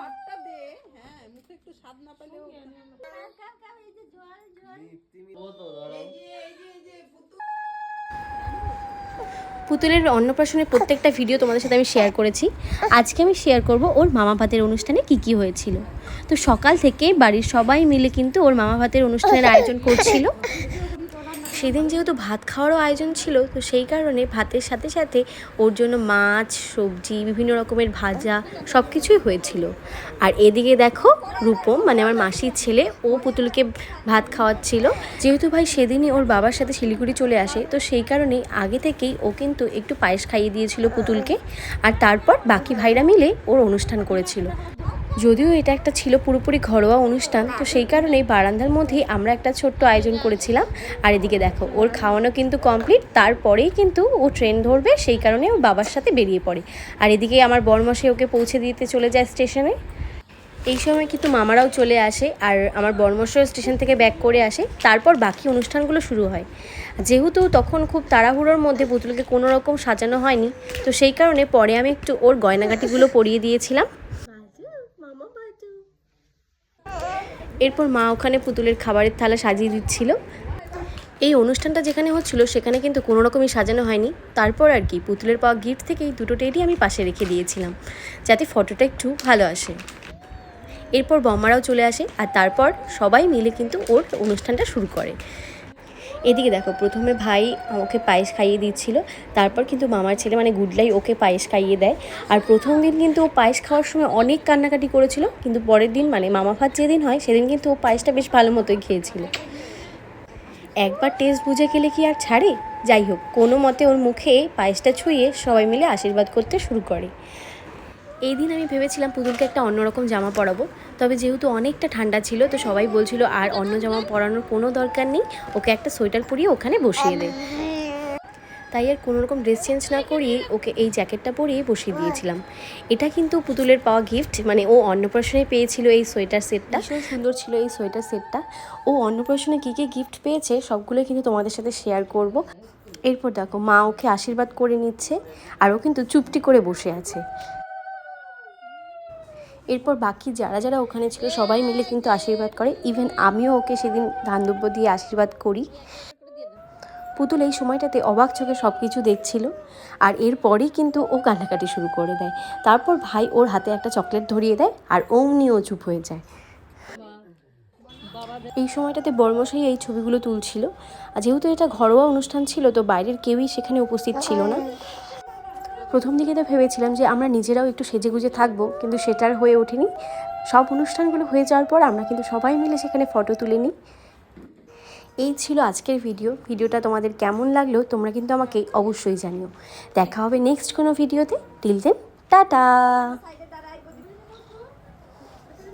স্বাদটা দে। হ্যাঁ মুখে একটু স্বাদ না পেলেও পুতুলের অন্নপ্রাশনের প্রত্যেকটা ভিডিও তোমাদের সাথে আমি শেয়ার করেছি। আজকে আমি শেয়ার করব ওর মামা ভাতের অনুষ্ঠানে কি কি হয়েছিল। তো সকাল থেকে বাড়ির সবাই মিলে কিন্তু ওর মামা ভাতের অনুষ্ঠানের আয়োজন করছিল। সেদিন যেহেতু ভাত খাওয়ারও আয়োজন ছিল, তো সেই কারণে ভাতের সাথে সাথে ওর জন্য মাছ, সবজি, বিভিন্ন রকমের ভাজা সব কিছুই হয়েছিল। আর এদিকে দেখো রূপম মানে আমার মাসির ছেলে, ও পুতুলকে ভাত খাওয়াচ্ছিল। যেহেতু ভাই সেদিনই ওর বাবার সাথে শিলিগুড়ি চলে আসে, তো সেই কারণে আগে থেকেই ও কিন্তু একটু পায়েস খাইয়ে দিয়েছিল পুতুলকে। আর তারপর বাকি ভাইরা মিলে ওর অনুষ্ঠান করেছিল। যদিও এটা একটা ছিল পুরোপুরি ঘরোয়া অনুষ্ঠান, তো সেই কারণেই বারান্দার মধ্যেই আমরা একটা ছোট্ট আয়োজন করেছিলাম। আর এদিকে দেখো, ওর খাওয়ানো কিন্তু কমপ্লিট, তারপরেই কিন্তু ও ট্রেন ধরবে, সেই কারণে ওর বাবার সাথে বেরিয়ে পড়ে। আর এদিকে আমার বরমশাই ওকে পৌঁছে দিতে চলে যায় স্টেশনে। এই সময় কিন্তু মামারাও চলে আসে, আর আমার বর্মশাই স্টেশন থেকে ব্যাক করে আসে, তারপর বাকি অনুষ্ঠানগুলো শুরু হয়। যেহেতু তখন খুব তাড়াহুড়োর মধ্যে পুতুলকে কোনো রকম সাজানো হয়নি, তো সেই কারণে পরে আমি একটু ওর গয়নাগাটিগুলো পরিয়ে দিয়েছিলাম। এরপর মা ওখানে পুতুলের খাবারের থালা সাজিয়ে দিচ্ছিল। এই অনুষ্ঠানটা যেখানে হচ্ছিল সেখানে কিন্তু কোনো রকমই সাজানো হয়নি। তারপর আর কি, পুতুলের পাওয়া গিফট থেকে এই দুটো টেডি আমি পাশে রেখে দিয়েছিলাম, যাতে ফটোটা একটু ভালো আসে। এরপর বম্মারাও চলে আসে আর তারপর সবাই মিলে কিন্তু ওর অনুষ্ঠানটা শুরু করে। এদিকে দেখো, প্রথমে ভাই ওকে পায়েস খাইয়ে দিচ্ছিল, তারপর কিন্তু মামার ছেলে মানে গুডলাই ওকে পায়েস খাইয়ে দেয়। আর প্রথম দিন কিন্তু ও পায়েস খাওয়ার সময় অনেক কান্নাকাটি করেছিল, কিন্তু পরের দিন মানে মামা ভাত যেদিন হয়, সেদিন কিন্তু ও পায়েসটা বেশ ভালো মতোই খেয়েছিল। একবার টেস্ট বুঝে গেলে কি আর ছাড়ে? যাই হোক, কোনো মতে ওর মুখে পায়েসটা ছুঁয়ে সবাই মিলে আশীর্বাদ করতে শুরু করে। এই দিন আমি ভেবেছিলাম পুতুলকে একটা অন্যরকম জামা পরাবো, তবে যেহেতু অনেকটা ঠান্ডা ছিল তো সবাই বলছিল, আর অন্য জামা পরানোর কোনো দরকার নেই, ওকে একটা সোয়েটার পরিয়ে ওখানে বসিয়ে দে। তাই আর কোনো রকম ড্রেস চেঞ্জ না করিয়ে ওকে এই জ্যাকেটটা পরিয়ে বসিয়ে দিয়েছিলাম। এটা কিন্তু পুতুলের পাওয়া গিফট মানে ও অন্নপ্রাশনে পেয়েছিল এই সোয়েটার সেটটা। ভীষণ সুন্দর ছিল এই সোয়েটার সেটটা। ও অন্নপ্রাশনে কী কী গিফট পেয়েছে সবগুলো কিন্তু তোমাদের সাথে শেয়ার করব। এরপর দেখো, মা ওকে আশীর্বাদ করে নিচ্ছে, আর ও কিন্তু চুপটি করে বসে আছে। এরপর বাকি যারা যারা ওখানে ছিল সবাই মিলে কিন্তু আশীর্বাদ করে। ইভেন আমিও ওকে সেদিন ধান দুব্য দিয়ে আশীর্বাদ করি। পুতুল এই সময়টাতে অবাক চোখে সব কিছু দেখছিল আর এরপরেই কিন্তু ও কান্নাকাটি শুরু করে দেয়। তারপর ভাই ওর হাতে একটা চকলেট ধরিয়ে দেয় আর অমনি ও চুপ হয়ে যায়। এই সময়টাতে বর্মশাই এই ছবিগুলো তুলছিল। আর যেহেতু এটা ঘরোয়া অনুষ্ঠান ছিল, তো বাইরের কেউই সেখানে উপস্থিত ছিল না। প্রথম দিকে তো ভেবেছিলাম যে আমরা নিজেরাও একটু সেজেগুজে থাকব, কিন্তু সেটার হয়ে ওঠেনি। সব অনুষ্ঠানগুলো হয়ে যাওয়ার পর আমরা কিন্তু সবাই মিলে সেখানে ফটো তুলে নিই। এই ছিল আজকের ভিডিও। ভিডিওটা তোমাদের কেমন লাগল তোমরা কিন্তু আমাকে অবশ্যই জানিও। দেখা হবে নেক্সট কোনো ভিডিওতে। Till then tata!